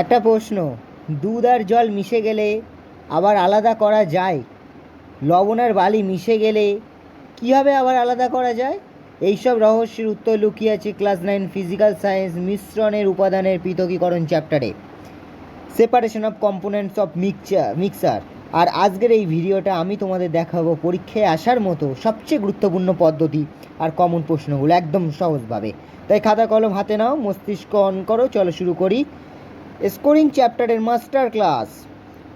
একটা প্রশ্ন, দুধ আর জল মিশে গেলে আবার আলাদা করা যায়? লবণ আর বালি মিশে গেলে কীভাবে আবার আলাদা করা যায়? এইসব রহস্যের উত্তর লুকিয়ে আছে ক্লাস নাইন ফিজিক্যাল সায়েন্স মিশ্রণের উপাদানের পৃথকীকরণ চ্যাপ্টারে। Separation of components of mixture mixer. আর আজকের এই ভিডিওটা আমি তোমাদের দেখাবো পরীক্ষায় আসার মতো সবচেয়ে গুরুত্বপূর্ণ পদ্ধতি আর কমন প্রশ্নগুলো একদম সহজভাবে। তাই খাতা কলম হাতে নাও, মস্তিষ্ক অন করো, চলো শুরু করি। স্কোরিং চ্যাপ্টারের মাস্টার ক্লাস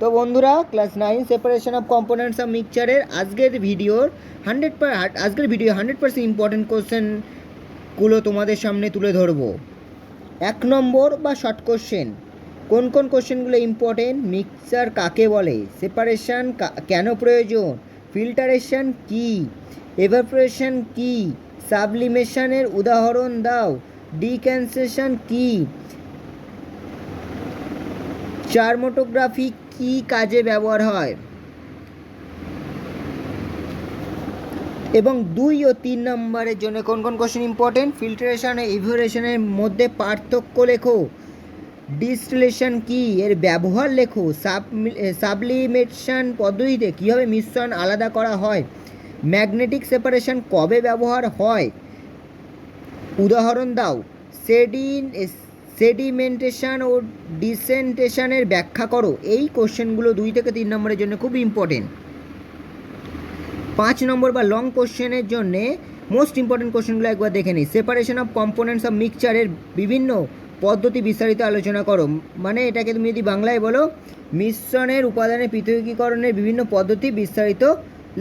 তো বন্ধুরা class nine separation of components of মিক্সচারের আজকের ভিডিওর হান্ড্রেড পার আজকের ভিডিও হান্ড্রেড পার্সেন্ট ইম্পর্টেন্ট কোশ্চেনগুলো তোমাদের সামনে তুলে ধরবো। এক নম্বর বা শর্ট কোশ্চেন কোন কোন কোশ্চেনগুলো ইম্পর্টেন্ট মিক্সচার কাকে বলে সেপারেশন কেন প্রয়োজন ফিল্টারেশন কি এভাপোরেশন কি সাবলিমেশনের উদাহরণ দাও ডিক্যান্সেশন কি চার্মোটোগ্রাফি কি কাজে ব্যবহার হয়? এবং দুই ও তিন নম্বরের জন্য কোন কোন কোশ্চেন ইম্পর্টেন্ট ফিল্টারেশন ও ইভোরেশনের মধ্যে পার্থক্য লেখো। ডিস্টিলেশন কি? এর ব্যবহার লেখো। সাব সাবলিমেশন পদ্ধতিতে কীভাবে মিশ্রণ আলাদা করা হয়? ম্যাগনেটিক সেপারেশন কবে ব্যবহার হয়? উদাহরণ দাও। সেডিন সেডিমেন্টেশন ও ডিসেন্টেশনের ব্যাখ্যা করো। এই কোশ্চেনগুলো দুই থেকে তিন নম্বরের জন্য খুব ইম্পর্টেন্ট পাঁচ নম্বর বা লং কোশ্চেনের জন্যে মোস্ট ইম্পর্টেন্ট কোশ্চেনগুলো একবার দেখে নিই। সেপারেশন অফ কম্পোনেন্টস অফ মিক্সচারের বিভিন্ন পদ্ধতি বিস্তারিত আলোচনা করো। মানে এটাকে তুমি যদি বাংলায় বলো, মিশ্রণের উপাদানের পৃথকীকরণের বিভিন্ন পদ্ধতি বিস্তারিত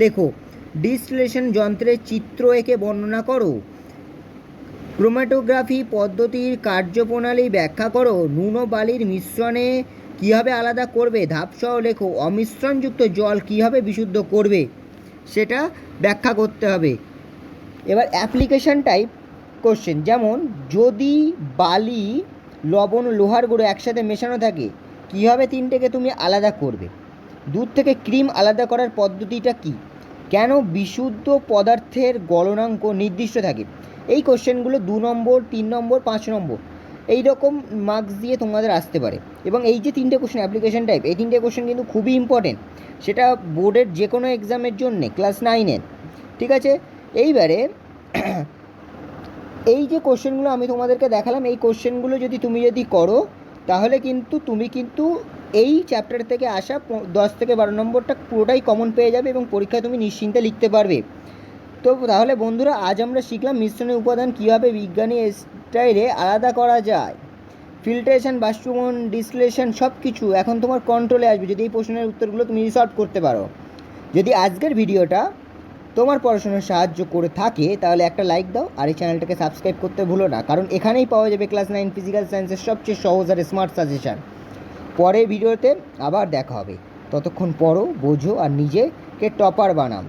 লেখো। ডিস্টিলেশন যন্ত্রের চিত্র এঁকে বর্ণনা করো। ক্রোম্যাটোগ্রাফি পদ্ধতির কার্যপ্রণালী ব্যাখ্যা করো। নুন ও বালির মিশ্রণে কীভাবে আলাদা করবে? ধাপসহ লেখো, অমিশ্রণযুক্ত জল কীভাবে বিশুদ্ধ করবে? সেটা ব্যাখ্যা করতে হবে। এবার অ্যাপ্লিকেশন টাইপ কোশ্চেন, যেমন যদি বালি, লবণ, লোহার গুঁড়ো একসাথে মেশানো থাকে, কীভাবে তিনটেকে তুমি আলাদা করবে? দুধ থেকে ক্রিম আলাদা করার পদ্ধতিটা কি? কেন বিশুদ্ধ পদার্থের গলনাঙ্ক নির্দিষ্ট থাকে? এই কোশ্চেনগুলো দু নম্বর, তিন নম্বর, পাঁচ নম্বর, এই রকম মার্কস দিয়ে তোমাদের আসতে পারে। এবং এই যে তিনটে কোশ্চেন অ্যাপ্লিকেশন টাইপ এই তিনটে কোশ্চেন কিন্তু খুবই ইম্পর্টেন্ট সেটা বোর্ডের যে কোনো এক্সামের জন্যে ক্লাস নাইনের ঠিক আছে? এইবারে, এই যে কোশ্চেনগুলো আমি তোমাদেরকে দেখালাম, এই কোশ্চেনগুলো যদি তুমি যদি করো, তাহলে কিন্তু তুমি কিন্তু এই চ্যাপ্টার থেকে আসা দশ থেকে বারো নম্বরটা পুরোটাই কমন পেয়ে যাবে এবং পরীক্ষায় তুমি নিশ্চিন্তে লিখতে পারবে। তো তাহলে বন্ধুরা, আজ আমরা শিখলাম মিশ্রণের উপাদান কীভাবে বিজ্ঞানী স্টাইলে আলাদা করা যায়। ফিল্টারেশন বাষ্পমন ডিসলেশন সব কিছু এখন তোমার কন্ট্রোলে আসবে। যদি এই প্রশ্নের উত্তরগুলো তুমি সলভ করতে পারো। যদি আজকের ভিডিওটা তোমার পড়াশোনার সাহায্য করে থাকে, তাহলে একটা লাইক দাও আর এই চ্যানেলটাকে সাবস্ক্রাইব করতে ভুলো না। কারণ এখানেই পাওয়া যাবে ক্লাস নাইন ফিজিক্যাল সায়েন্সের সবচেয়ে সহজ আর স্মার্ট সাজেশান পরের ভিডিওতে আবার দেখা হবে। ততক্ষণ পড়ো, বোঝো আর নিজেকে টপার বানাও।